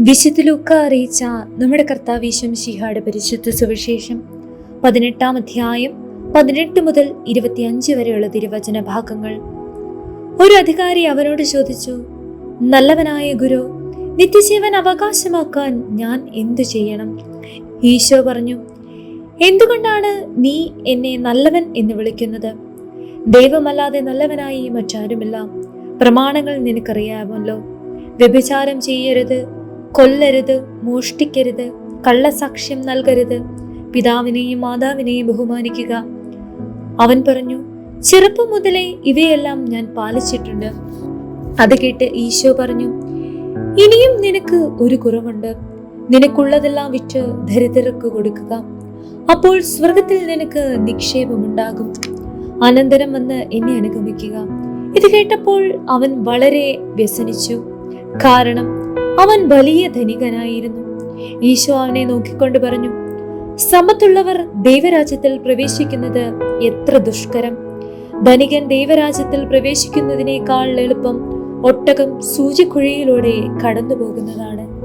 വിശുദ്ധ ലൂക്ക അറിയിച്ച നമ്മുടെ കർത്താവീശം ശിഹാട് പരിശുദ്ധ സുവിശേഷം പതിനെട്ടാം അധ്യായം പതിനെട്ട് മുതൽ ഇരുപത്തിയഞ്ച് വരെയുള്ള തിരുവചന ഭാഗങ്ങൾ. ഒരു അധികാരി അവനോട് ചോദിച്ചു നല്ലവനായ ഗുരു നിത്യജീവൻ അവകാശമാക്കാൻ ഞാൻ എന്തു ചെയ്യണം? ഈശോ പറഞ്ഞു എന്തുകൊണ്ടാണ് നീ എന്നെ നല്ലവൻ എന്ന് വിളിക്കുന്നത്? ദൈവമല്ലാതെ നല്ലവനായി മറ്റാരുമില്ല. പ്രമാണങ്ങൾ നിനക്കറിയാമല്ലോ. വ്യഭിചാരം ചെയ്യരുത്. കൊല്ലരുത് മോഷ്ടിക്കരുത് കള്ളസാക്ഷ്യം നൽകരുത്. പിതാവിനെയും മാതാവിനെയും ബഹുമാനിക്കുക. അവൻ പറഞ്ഞു ചെറുപ്പം മുതലേ ഇവയെല്ലാം ഞാൻ പാലിച്ചിട്ടുണ്ട്. അത് കേട്ട് ഈശോ പറഞ്ഞു ഇനിയും നിനക്ക് ഒരു കുറവുണ്ട്. നിനക്കുള്ളതെല്ലാം വിറ്റ് ദരിദ്രർക്ക് കൊടുക്കുക. അപ്പോൾ സ്വർഗത്തിൽ നിനക്ക് നിക്ഷേപമുണ്ടാകും. അനന്തരം വന്ന് എന്നെ അനുഗമിക്കുക. ഇത് കേട്ടപ്പോൾ അവൻ വളരെ വ്യസനിച്ചു. കാരണം അവൻ വലിയ ധനികനായിരുന്നു. ഈശോ അവനെ നോക്കിക്കൊണ്ട് പറഞ്ഞു സമ്പത്തുള്ളവർ ദൈവരാജ്യത്തിൽ പ്രവേശിക്കുന്നത് എത്ര ദുഷ്കരം. ധനികൻ ദൈവരാജ്യത്തിൽ പ്രവേശിക്കുന്നതിനേക്കാൾ എളുപ്പം ഒട്ടകം സൂചിക്കുഴിയിലൂടെ കടന്നു പോകുന്നതാണ്